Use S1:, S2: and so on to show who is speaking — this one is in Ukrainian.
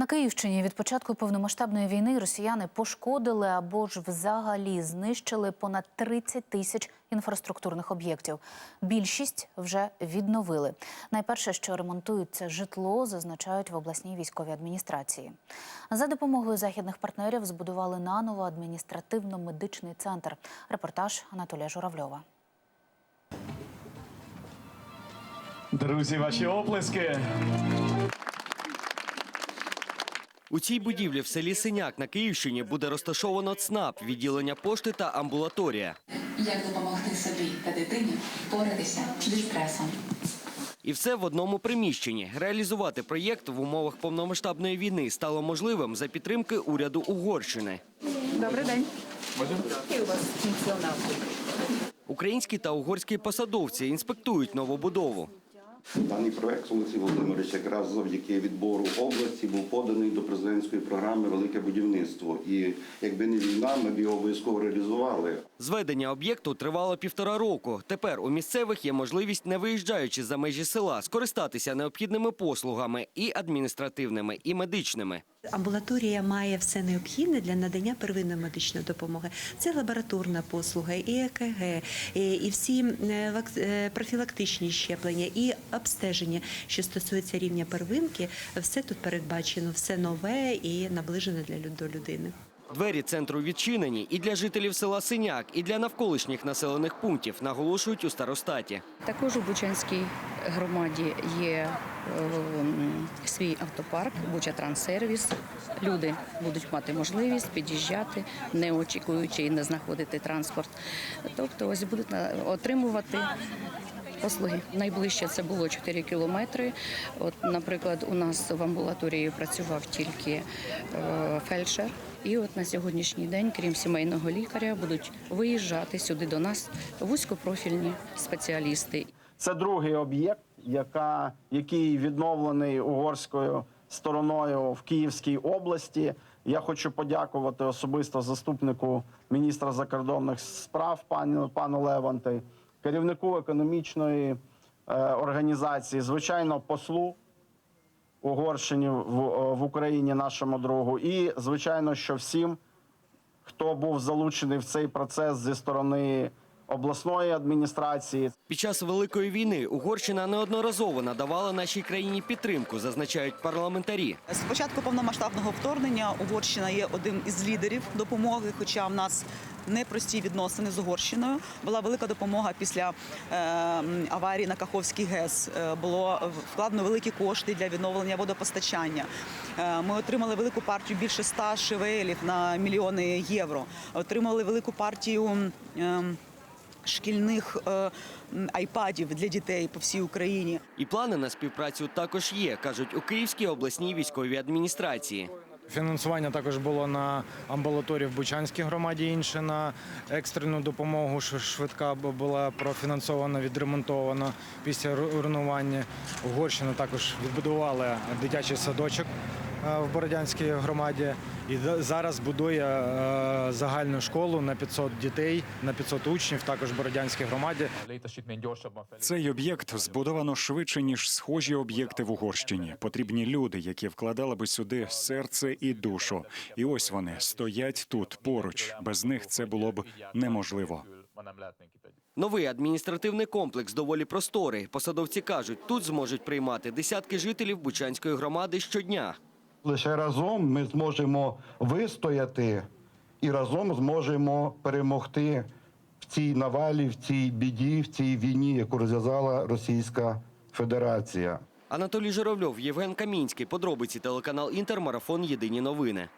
S1: На Київщині від початку повномасштабної війни росіяни пошкодили або ж взагалі знищили понад 30 тисяч інфраструктурних об'єктів. Більшість вже відновили. Найперше, що ремонтують, житло, зазначають в обласній військовій адміністрації. За допомогою західних партнерів збудували наново адміністративно-медичний центр. Репортаж Анатолія Журавльова.
S2: Друзі, ваші оплески.
S3: У цій будівлі в селі Синяк на Київщині буде розташовано ЦНАП, відділення пошти та амбулаторія.
S4: Як допомогти собі та дитині впоратися зі стресом?
S3: І все в одному приміщенні. Реалізувати проєкт в умовах повномасштабної війни стало можливим за підтримки уряду Угорщини.
S5: Добрий день.
S3: Українські та угорські посадовці інспектують новобудову.
S6: Даний проект Олексій Володимирович якраз завдяки відбору області був поданий до президентської програми Велике будівництво. І якби не війна, ми б його обов'язково реалізували.
S3: Зведення об'єкту тривало півтора року. Тепер у місцевих є можливість, не виїжджаючи за межі села, скористатися необхідними послугами і адміністративними, і медичними.
S7: Амбулаторія має все необхідне для надання первинної медичної допомоги. Це лабораторна послуга, і ЕКГ, і всі е, е, профілактичні щеплення, і обстеження, що стосується рівня первинки. Все тут передбачено, все нове і наближене для людини.
S3: Двері центру відчинені і для жителів села Синяк, і для навколишніх населених пунктів, наголошують у старостаті.
S5: Також у Бучанській громаді є ем, свій автопарк, Буча Транссервіс. Люди будуть мати можливість під'їжджати, не очікуючи і не знаходити транспорт. Тобто ось будуть отримувати. Послуги найближче це було 4 кілометри. От, наприклад, у нас в амбулаторії працював тільки е, фельдшер. І от на сьогоднішній день, крім сімейного лікаря, будуть виїжджати сюди до нас вузькопрофільні спеціалісти.
S8: Це другий об'єкт, яка, який відновлений угорською стороною в Київській області. Я хочу подякувати особисто заступнику міністра закордонних справ пану, пану Леванти, керівнику економічної е, організації, звичайно, послу Угорщині в, в Україні, нашому другу, і звичайно, що всім, хто був залучений в цей процес зі сторони обласної адміністрації,
S3: Під час великої війни Угорщина неодноразово надавала нашій країні підтримку, зазначають парламентарі.
S9: З початку повномасштабного вторгнення Угорщина є одним із лідерів допомоги, хоча в нас непрості відносини з Угорщиною. Була велика допомога після е, аварії на Каховський ГЕС. Е, було вкладено великі кошти для відновлення водопостачання. Е, ми отримали велику партію більше ста шевелів на мільйони євро. Отримали велику партію. Шкільних е, айпадів для дітей по всій Україні.
S3: І плани на співпрацю також є, кажуть у Київській обласній військовій адміністрації.
S10: Фінансування також було на амбулаторії в Бучанській громаді, інше на екстрену допомогу. Швидка бу- була профінансована, відремонтована після руйнування. Угорщина також відбудували дитячий садочок в Бородянській громаді. І зараз будує е, загальну школу на 500 дітей, на 500 учнів, також в Бородянській громаді.
S11: Цей об'єкт збудовано швидше ніж схожі об'єкти в Угорщині. Потрібні люди, які вкладали би сюди серце і душу. І ось вони стоять тут поруч. Без них це було б неможливо.
S3: Новий адміністративний комплекс доволі просторий. Посадовці кажуть, тут зможуть приймати десятки жителів Бучанської громади щодня.
S6: Лише разом ми зможемо вистояти і разом зможемо перемогти в цій навалі, в цій біді, в цій війні, яку розв'язала Російська Федерація.
S3: Анатолій Журавльов, Євген Камінський. Подробиці телеканал Інтер. Марафон. Єдині новини.